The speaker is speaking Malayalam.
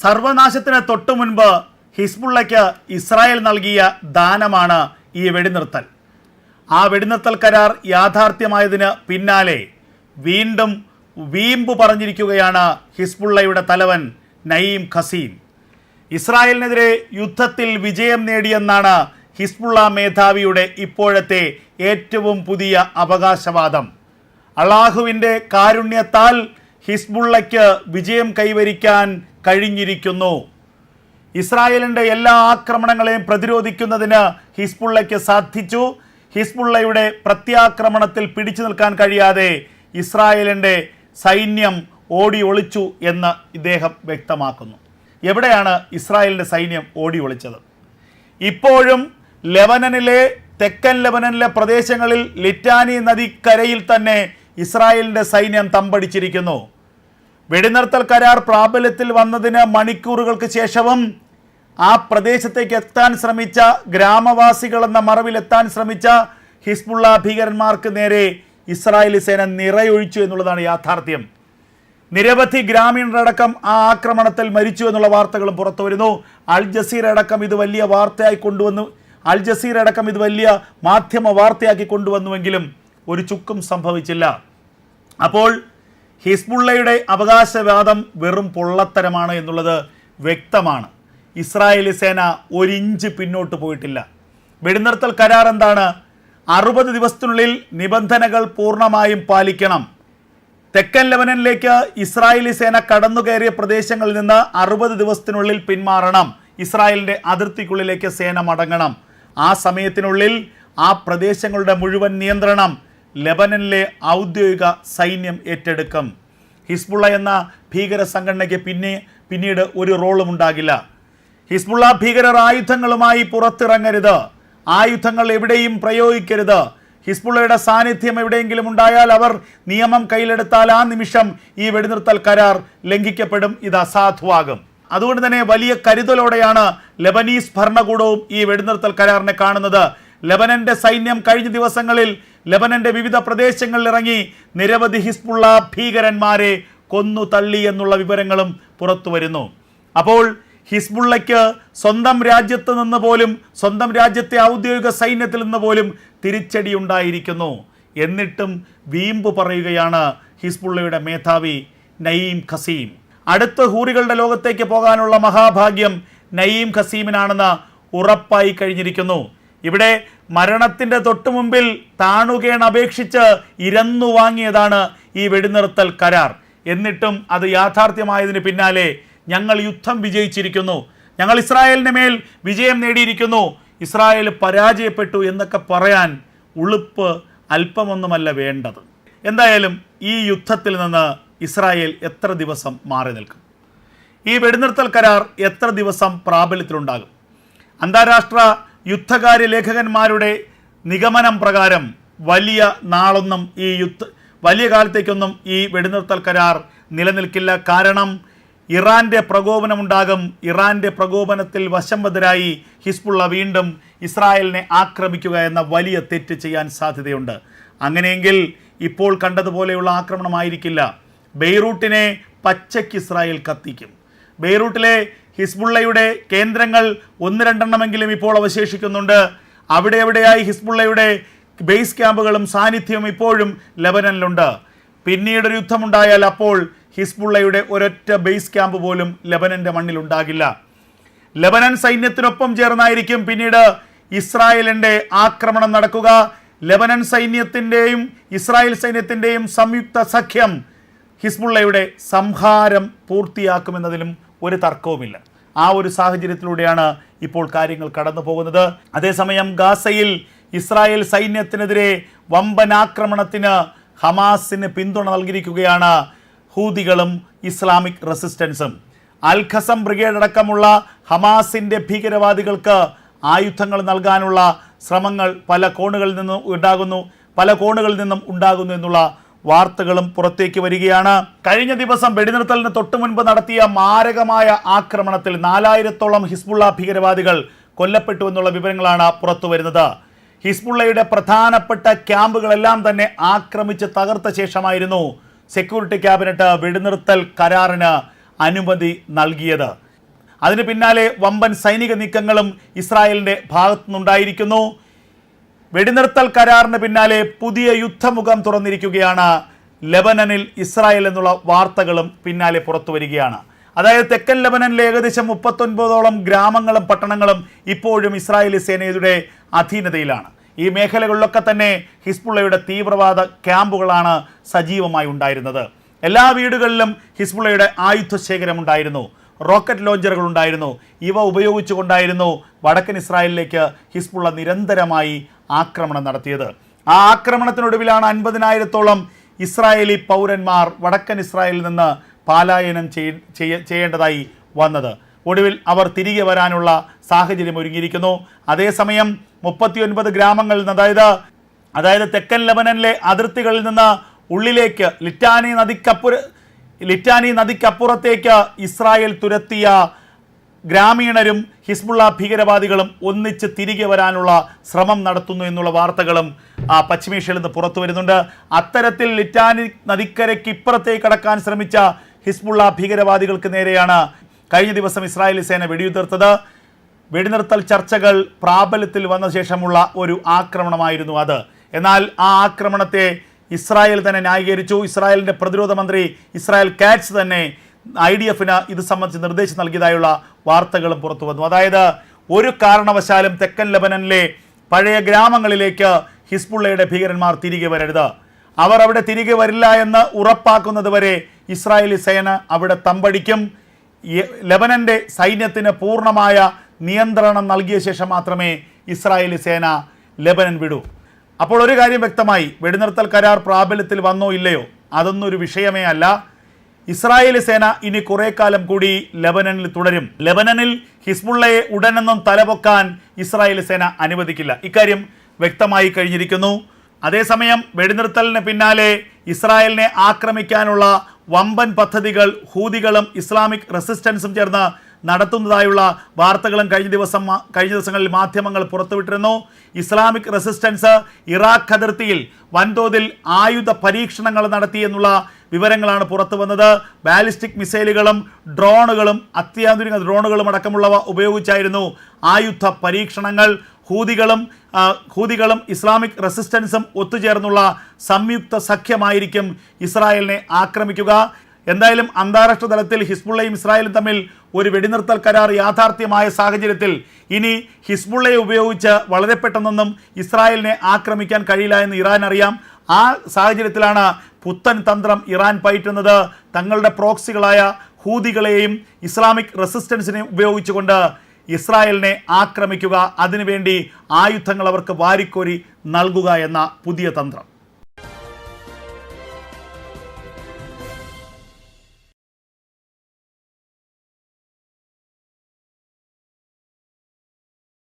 സർവനാശത്തിന് തൊട്ടു മുൻപ് ഹിസ്ബുള്ളയ്ക്ക് ഇസ്രായേൽ നൽകിയ ദാനമാണ് ഈ വെടിനിർത്തൽ. ആ വെടിനിർത്തൽ കരാർ യാഥാർത്ഥ്യമായതിന് പിന്നാലെ വീണ്ടും വീമ്പ് പറഞ്ഞിരിക്കുകയാണ് ഹിസ്ബുള്ളയുടെ തലവൻ നയീം ഖസീം ഇസ്രായേലിനെതിരെ യുദ്ധത്തിൽ വിജയം നേടിയെന്നാണ് ഹിസ്ബുള്ള മേധാവിയുടെ ഇപ്പോഴത്തെ ഏറ്റവും പുതിയ അവകാശവാദം. അള്ളാഹുവിന്റെ കാരുണ്യത്താൽ ഹിസ്ബുള്ളയ്ക്ക് വിജയം കൈവരിക്കാൻ കഴിഞ്ഞിരിക്കുന്നു. ഇസ്രായേലിന്റെ എല്ലാ ആക്രമണങ്ങളെയും പ്രതിരോധിക്കുന്നതിന് ഹിസ്ബുള്ളയ്ക്ക് സാധിച്ചു. ഹിസ്ബുള്ളയുടെ പ്രത്യാക്രമണത്തിൽ പിടിച്ചു നിൽക്കാൻ കഴിയാതെ ഇസ്രായേലിന്റെ സൈന്യം ഓടി ഒളിച്ചു എന്ന് ഇദ്ദേഹം വ്യക്തമാക്കുന്നു. എവിടെയാണ് ഇസ്രായേലിന്റെ സൈന്യം ഓടി ഒളിച്ചത് ഇപ്പോഴും ലെബനനിലെ തെക്കൻ ലെബനനിലെ പ്രദേശങ്ങളിൽ ലിറ്റാനി നദിക്കരയിൽ തന്നെ ഇസ്രായേലിന്റെ സൈന്യം തമ്പടിച്ചിരിക്കുന്നു. വെടിനിർത്തൽ കരാർ പ്രാബല്യത്തിൽ വന്നതിന് മണിക്കൂറുകൾക്ക് ശേഷവും ആ പ്രദേശത്തേക്ക് എത്താൻ ശ്രമിച്ച ഗ്രാമവാസികൾ എന്ന മറവിൽ എത്താൻ ശ്രമിച്ച ഹിസ്ബുള്ള ഭീകരന്മാർക്ക് നേരെ ഇസ്രായേലി സേന നിറയൊഴിച്ചു എന്നുള്ളതാണ് യാഥാർത്ഥ്യം. നിരവധി ഗ്രാമീണരടക്കം ആ ആക്രമണത്തിൽ മരിച്ചു എന്നുള്ള വാർത്തകളും പുറത്തു വരുന്നു. അൽ ജസീർ അടക്കം ഇത് വലിയ വാർത്തയായി കൊണ്ടുവന്നു. അൽ ജസീർ അടക്കം ഇത് വലിയ മാധ്യമ വാർത്തയാക്കി കൊണ്ടുവന്നുവെങ്കിലും ഒരു ചുക്കും സംഭവിച്ചില്ല. അപ്പോൾ ഹിസ്ബുള്ളയുടെ അവകാശവാദം വെറും പൊള്ളത്തരമാണ് എന്നുള്ളത് വ്യക്തമാണ്. ഇസ്രായേലി സേന ഒരിഞ്ച് പിന്നോട്ട് പോയിട്ടില്ല. വെടിനിർത്തൽ കരാർ എന്താണ്? അറുപത് ദിവസത്തിനുള്ളിൽ നിബന്ധനകൾ പൂർണമായും പാലിക്കണം. തെക്കൻ ലെബനനിലേക്ക് ഇസ്രായേലി സേന കടന്നുകയറിയ പ്രദേശങ്ങളിൽ നിന്ന് അറുപത് ദിവസത്തിനുള്ളിൽ പിന്മാറണം. ഇസ്രായേലിന്റെ അതിർത്തിക്കുള്ളിലേക്ക് സേന മടങ്ങണം. ആ സമയത്തിനുള്ളിൽ ആ പ്രദേശങ്ങളുടെ മുഴുവൻ നിയന്ത്രണം. ലെബനനിലെ ഔദ്യോഗിക സൈന്യം ഏറ്റെടുക്കും. ഹിസ്ബുള്ള എന്ന ഭീകര സംഘടനയ്ക്ക് പിന്നെ പിന്നീട് ഒരു റോളും ഉണ്ടാകില്ല. ഹിസ്ബുള്ള ഭീകരർ ആയുധങ്ങളുമായി പുറത്തിറങ്ങരുത്. ആയുധങ്ങൾ എവിടെയും പ്രയോഗിക്കരുത്. ഹിസ്ബുള്ളയുടെ സാന്നിധ്യം എവിടെയെങ്കിലും ഉണ്ടായാൽ അവർ നിയമം കയ്യിലെടുത്താൽ ആ നിമിഷം ഈ വെടിനിർത്തൽ കരാർ ലംഘിക്കപ്പെടും. ഇത് അസാധുവാകും. അതുകൊണ്ട് തന്നെ വലിയ കരുതലോടെയാണ് ലെബനീസ് ഭരണകൂടവും ഈ വെടിനിർത്തൽ കരാറിനെ കാണുന്നത്. ലെബനന്റെ സൈന്യം കഴിഞ്ഞ ദിവസങ്ങളിൽ ലബനന്റെ വിവിധ പ്രദേശങ്ങളിൽ ഇറങ്ങി നിരവധി ഹിസ്ബുള്ള ഭീകരന്മാരെ കൊന്നു തള്ളി എന്നുള്ള വിവരങ്ങളും പുറത്തു വരുന്നു. അപ്പോൾ ഹിസ്ബുള്ളയ്ക്ക് സ്വന്തം രാജ്യത്ത് നിന്ന് പോലും സ്വന്തം രാജ്യത്തെ ഔദ്യോഗിക സൈന്യത്തിൽ നിന്ന് പോലും തിരിച്ചടി ഉണ്ടായിരിക്കുന്നു എന്നിട്ടും വീമ്പ് പറയുകയാണ് ഹിസ്ബുള്ളയുടെ മേധാവി നയീം ഖസീം. അടുത്ത ഹൂറികളുടെ ലോകത്തേക്ക് പോകാനുള്ള മഹാഭാഗ്യം നയീം ഖസീമിനാണെന്ന് ഉറപ്പായി കഴിഞ്ഞിരിക്കുന്നു. ഇവിടെ മരണത്തിന്റെ തൊട്ടു മുമ്പിൽ താണുകേൺ അപേക്ഷിച്ച് ഇരന്നു വാങ്ങിയതാണ് ഈ വെടിനിർത്തൽ കരാർ. എന്നിട്ടും അത് യാഥാർത്ഥ്യമായതിന് പിന്നാലെ ഞങ്ങൾ യുദ്ധം വിജയിച്ചിരിക്കുന്നു. ഞങ്ങൾ ഇസ്രായേലിന് മേൽ വിജയം നേടിയിരിക്കുന്നു. ഇസ്രായേൽ പരാജയപ്പെട്ടു എന്നൊക്കെ പറയാൻ ഉളുപ്പ് അല്പമൊന്നുമല്ല വേണ്ടത്. എന്തായാലും ഈ യുദ്ധത്തിൽ നിന്ന് ഇസ്രായേൽ എത്ര ദിവസം മാറി നിൽക്കും? ഈ വെടിനിർത്തൽ കരാർ എത്ര ദിവസം പ്രാബല്യത്തിലുണ്ടാകും? അന്താരാഷ്ട്ര യുദ്ധകാര്യ ലേഖകന്മാരുടെ നിഗമനം പ്രകാരം വലിയ നാളൊന്നും ഈ യുദ്ധ വലിയ കാലത്തേക്കൊന്നും ഈ വെടിനിർത്തൽ കരാർ നിലനിൽക്കില്ല. കാരണം ഇറാന്റെ പ്രകോപനമുണ്ടാകും. ഇറാന്റെ പ്രകോപനത്തിൽ വശംവതരായി ഹിസ്ബുള്ള വീണ്ടും ഇസ്രായേലിനെ ആക്രമിക്കുക എന്ന വലിയ തെറ്റ് ചെയ്യാൻ സാധ്യതയുണ്ട്. അങ്ങനെയെങ്കിൽ ഇപ്പോൾ കണ്ടതുപോലെയുള്ള ആക്രമണമായിരിക്കില്ല. ബെയ്റൂട്ടിനെ പച്ചയ്ക്ക് ഇസ്രായേൽ കത്തിക്കും. ബെയ്റൂട്ടിലെ ഹിസ്ബുള്ളയുടെ കേന്ദ്രങ്ങൾ ഒന്ന് രണ്ടെണ്ണമെങ്കിലും ഇപ്പോൾ അവശേഷിക്കുന്നുണ്ട്. അവിടെ എവിടെയായി ഹിസ്ബുള്ളയുടെ ബേസ് ക്യാമ്പുകളും സാന്നിധ്യവും ഇപ്പോഴും ലബനനിലുണ്ട്. പിന്നീട് ഒരു യുദ്ധമുണ്ടായാൽ അപ്പോൾ ഹിസ്ബുള്ളയുടെ ഒരൊറ്റ ബേസ് ക്യാമ്പ് പോലും ലെബനന്റെ മണ്ണിൽ ഉണ്ടാകില്ല ലെബനൻ സൈന്യത്തിനൊപ്പം ചേർന്നായിരിക്കും പിന്നീട് ഇസ്രായേലിന്റെ ആക്രമണം നടക്കുക. ലെബനൻ സൈന്യത്തിന്റെയും ഇസ്രായേൽ സൈന്യത്തിന്റെയും സംയുക്ത സഖ്യം ഹിസ്ബുള്ളയുടെ സംഹാരം പൂർത്തിയാക്കുമെന്നതിലും ഒരു തർക്കവുമില്ല. ആ ഒരു സാഹചര്യത്തിലൂടെയാണ് ഇപ്പോൾ കാര്യങ്ങൾ കടന്നു പോകുന്നത്. അതേസമയം ഗാസയിൽ ഇസ്രായേൽ സൈന്യത്തിനെതിരെ വമ്പൻ ആക്രമണത്തിന് ഹമാസിന് പിന്തുണ നൽകിയിരിക്കുകയാണ് ഹൂതികളും ഇസ്ലാമിക് റെസിസ്റ്റൻസും. അൽ ഖസം ബ്രിഗേഡ് അടക്കമുള്ള ഹമാസിന്റെ ഭീകരവാദികൾക്ക് ആയുധങ്ങൾ നൽകാനുള്ള ശ്രമങ്ങൾ പല കോണുകളിൽ നിന്നും ഉണ്ടാകുന്നു പല കോണുകളിൽ നിന്നും ഉണ്ടാകുന്നു എന്നുള്ള വാർത്തകളും പുറത്തേക്ക് വരികയാണ്. കഴിഞ്ഞ ദിവസം വെടിനിർത്തലിന് തൊട്ടു മുൻപ് നടത്തിയ മാരകമായ ആക്രമണത്തിൽ നാലായിരത്തോളം ഹിസ്ബുള്ള ഭീകരവാദികൾ കൊല്ലപ്പെട്ടു എന്നുള്ള വിവരങ്ങളാണ് പുറത്തു വരുന്നത്. ഹിസ്ബുള്ളയുടെ പ്രധാനപ്പെട്ട ക്യാമ്പുകളെല്ലാം തന്നെ ആക്രമിച്ച് തകർത്ത ശേഷമായിരുന്നു സെക്യൂരിറ്റി ക്യാബിനറ്റ് വെടിനിർത്തൽ കരാറിന് അനുമതി നൽകിയത്. അതിന് പിന്നാലെ വമ്പൻ സൈനിക നീക്കങ്ങളും ഇസ്രായേലിന്റെ ഭാഗത്തുനിന്നുണ്ടായിരിക്കുന്നു. വെടിനിർത്തൽ കരാറിന് പിന്നാലെ പുതിയ യുദ്ധമുഖം തുറന്നിരിക്കുകയാണ് ലെബനനിൽ ഇസ്രായേൽ എന്നുള്ള വാർത്തകളും പിന്നാലെ പുറത്തു വരികയാണ്. അതായത് തെക്കൻ ലെബനനിലെ ഏകദേശം മുപ്പത്തൊൻപതോളം ഗ്രാമങ്ങളും പട്ടണങ്ങളും ഇപ്പോഴും ഇസ്രായേലി സേനയുടെ അധീനതയിലാണ്. ഈ മേഖലകളിലൊക്കെ തന്നെ ഹിസ്ബുള്ളയുടെ തീവ്രവാദ ക്യാമ്പുകളാണ് സജീവമായി ഉണ്ടായിരുന്നത്. എല്ലാ വീടുകളിലും ഹിസ്ബുള്ളയുടെ ആയുധ ശേഖരം ഉണ്ടായിരുന്നു. റോക്കറ്റ് ലോഞ്ചറുകൾ ഉണ്ടായിരുന്നു. ഇവ ഉപയോഗിച്ചുകൊണ്ടായിരുന്നു വടക്കൻ ഇസ്രായേലിലേക്ക് ഹിസ്ബുള്ള നിരന്തരമായി ആക്രമണം നടത്തിയത്. ആ ആക്രമണത്തിനൊടുവിലാണ് അൻപതിനായിരത്തോളം ഇസ്രായേലി പൗരന്മാർ വടക്കൻ ഇസ്രായേലിൽ നിന്ന് പാലായനം ചെയ്യ- ചെയ്യ- ചെയ്യേണ്ടതായി വന്നത്. ഒടുവിൽ അവർ തിരികെ വരാനുള്ള സാഹചര്യം ഒരുങ്ങിയിരിക്കുന്നു. അതേസമയം മുപ്പത്തിയൊൻപത് ഗ്രാമങ്ങളിൽ നിന്ന് അതായത് അതായത് തെക്കൻ ലബനനിലെ അതിർത്തികളിൽ നിന്ന് ഉള്ളിലേക്ക് ലിറ്റാനി നദിക്കപ്പുര ലിറ്റാനി നദിക്കപ്പുറത്തേക്ക് ഇസ്രായേൽ തുരത്തിയ ഗ്രാമീണരും ഹിസ്ബുള്ള ഭീകരവാദികളും ഒന്നിച്ച് തിരികെ വരാനുള്ള ശ്രമം നടത്തുന്നു എന്നുള്ള വാർത്തകളും പശ്ചിമേഷ്യയിൽ നിന്ന് പുറത്തു വരുന്നുണ്ട്. അത്തരത്തിൽ ലിറ്റാനി നദിക്കരയ്ക്ക് ഇപ്പുറത്തേക്ക് കടക്കാൻ ശ്രമിച്ച ഹിസ്ബുള്ള ഭീകരവാദികൾക്ക് നേരെയാണ് കഴിഞ്ഞ ദിവസം ഇസ്രായേലി സേന വെടിയുതിർത്തത്. വെടിനിർത്തൽ ചർച്ചകൾ പ്രാബല്യത്തിൽ വന്ന ശേഷമുള്ള ഒരു ആക്രമണമായിരുന്നു അത്. എന്നാൽ ആ ആക്രമണത്തെ ഇസ്രായേൽ തന്നെ ന്യായീകരിച്ചു. ഇസ്രായേലിന്റെ പ്രതിരോധ മന്ത്രി ഇസ്രായേൽ കാറ്റ്സ് തന്നെ ഐ ഡി എഫിന് ഇത് സംബന്ധിച്ച് നിർദ്ദേശം നൽകിയതായുള്ള വാർത്തകളും പുറത്തു വന്നു. അതായത് ഒരു കാരണവശാലും തെക്കൻ ലബനനിലെ പഴയ ഗ്രാമങ്ങളിലേക്ക് ഹിസ്ബുള്ളയുടെ ഭീകരന്മാർ തിരികെ വരരുത്. അവർ അവിടെ തിരികെ വരില്ല എന്ന് ഉറപ്പാക്കുന്നത് വരെ ഇസ്രായേലി സേന അവിടെ തമ്പടിക്കും. ലബനന്റെ സൈന്യത്തിന് പൂർണമായ നിയന്ത്രണം നൽകിയ ശേഷം മാത്രമേ ഇസ്രായേലി സേന ലബനൻ വിടൂ. അപ്പോൾ ഒരു കാര്യം വ്യക്തമായി വെടിനിർത്തൽ കരാർ പ്രാബല്യത്തിൽ വന്നോ ഇല്ലയോ? അതൊന്നും ഒരു വിഷയമേ അല്ല. ഇസ്രായേലി സേന ഇനി കുറെ കാലം കൂടി ലബനനിൽ തുടരും. ലബനനിൽ ഹിസ്ബുള്ളയെ ഉടനെന്നും തലപൊക്കാൻ ഇസ്രായേലി സേന അനുവദിക്കില്ല. ഇക്കാര്യം വ്യക്തമായി കഴിഞ്ഞിരിക്കുന്നു. അതേസമയം വെടിനിർത്തലിന് പിന്നാലെ ഇസ്രായേലിനെ ആക്രമിക്കാനുള്ള വമ്പൻ പദ്ധതികൾ ഹൂതികളും ഇസ്ലാമിക് റെസിസ്റ്റൻസും ചേർന്ന് നടത്തുന്നതായുള്ള വാർത്തകളും കഴിഞ്ഞ ദിവസം കഴിഞ്ഞ ദിവസങ്ങളിൽ മാധ്യമങ്ങൾ പുറത്തുവിട്ടിരുന്നു. ഇസ്ലാമിക് റെസിസ്റ്റൻസ് ഇറാഖ് അതിർത്തിയിൽ വൻതോതിൽ ആയുധ പരീക്ഷണങ്ങൾ നടത്തിയെന്നുള്ള വിവരങ്ങളാണ് പുറത്തു വന്നത്. ബാലിസ്റ്റിക് മിസൈലുകളും ഡ്രോണുകളും അത്യാധുനിക ഡ്രോണുകളും അടക്കമുള്ളവ ഉപയോഗിച്ചായിരുന്നു ആയുധ പരീക്ഷണങ്ങൾ. ഹൂതികളും ഹൂതികളും ഇസ്ലാമിക് റെസിസ്റ്റൻസും ഒത്തുചേർന്നുള്ള സംയുക്ത സഖ്യമായിരിക്കും ഇസ്രായേലിനെ ആക്രമിക്കുക. എന്തായാലും അന്താരാഷ്ട്ര തലത്തിൽ ഹിസ്ബുള്ളയും ഇസ്രായേലും തമ്മിൽ ഒരു വെടിനിർത്തൽ കരാർ യാഥാർത്ഥ്യമായ സാഹചര്യത്തിൽ ഇനി ഹിസ്ബുള്ളയെ ഉപയോഗിച്ച് വളരെ പെട്ടെന്നൊന്നും ഇസ്രായേലിനെ ആക്രമിക്കാൻ കഴിയില്ല എന്ന് ഇറാൻ അറിയാം. ആ സാഹചര്യത്തിലാണ് പുത്തൻ തന്ത്രം ഇറാൻ പയറ്റുന്നത്. തങ്ങളുടെ പ്രോക്സികളായ ഹൂതികളെയും ഇസ്ലാമിക് റെസിസ്റ്റൻസിനെയും ഉപയോഗിച്ചുകൊണ്ട് ഇസ്രായേലിനെ ആക്രമിക്കുക. അതിനുവേണ്ടി ആയുധങ്ങൾ അവർക്ക് വാരിക്കോരി നൽകുക എന്ന പുതിയ തന്ത്രം.